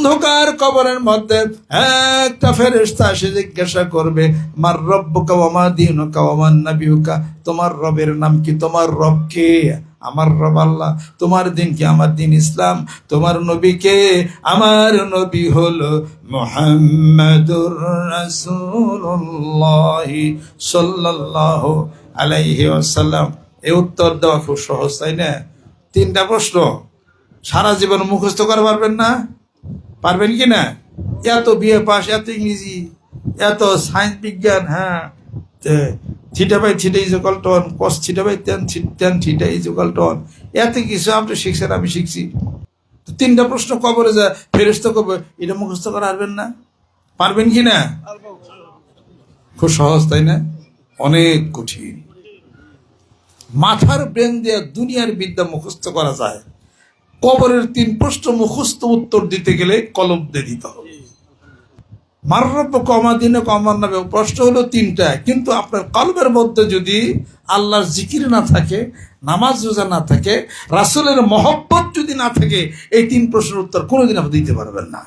অন্ধকার কবরের মধ্যে একটা ফেরেশতা এসে জিজ্ঞাসা করবে, মার রব্বুকা ওয়া দিন দীনুকা ওয়া মান তোমার রবের নাম কি? তোমার রব কে? আমার রব আল্লাহ। তোমার দিন কি আমার দিন ইসলাম? তোমার নবী কে? আমার নবী হলো মুহাম্মাদুর রাসূলুল্লাহ সাল্লাল্লাহু আলাইহি ওয়াসাল্লাম। এই উত্তর দেওয়া খুব সহজ, তাই না? তিনটা প্রশ্ন। সারা জীবন মুখস্থ করতে পারবেন না? পারবেন কি না? এত বিয়ে পাস, এত ইংরেজি, এত সায়েন্স বিজ্ঞান হ্যাঁ theta by theta is equal tan cos theta by ten ten theta is equal tan এত কিছু আপনি শিখছেন আমি শিখছি। তিনটা প্রশ্ন কবরে যা ফেরস্ত কবে এটা মুখস্থ করা পারবেন না? পারবেন কি না? খুব সহজ, তাই না? অনেক কঠিন। মাথার ব্রেন দিয়ে দুনিয়ার বিদ্যা মুখস্থ করা যায়। কবরের তিন প্রশ্ন মুখস্থ উত্তর দিতে গেলে কলম দিয়ে দিতে হবে। কমা দিনে কমার নামে প্রশ্ন হলো তিনটা। কিন্তু আপনার কলমের মধ্যে যদি আল্লাহর জিকির না থাকে, নামাজ রোজা না থাকে, রাসুলের মহব্বত যদি না থাকে, এই তিন প্রশ্নের উত্তর কোনোদিন আপনি দিতে পারবেন না।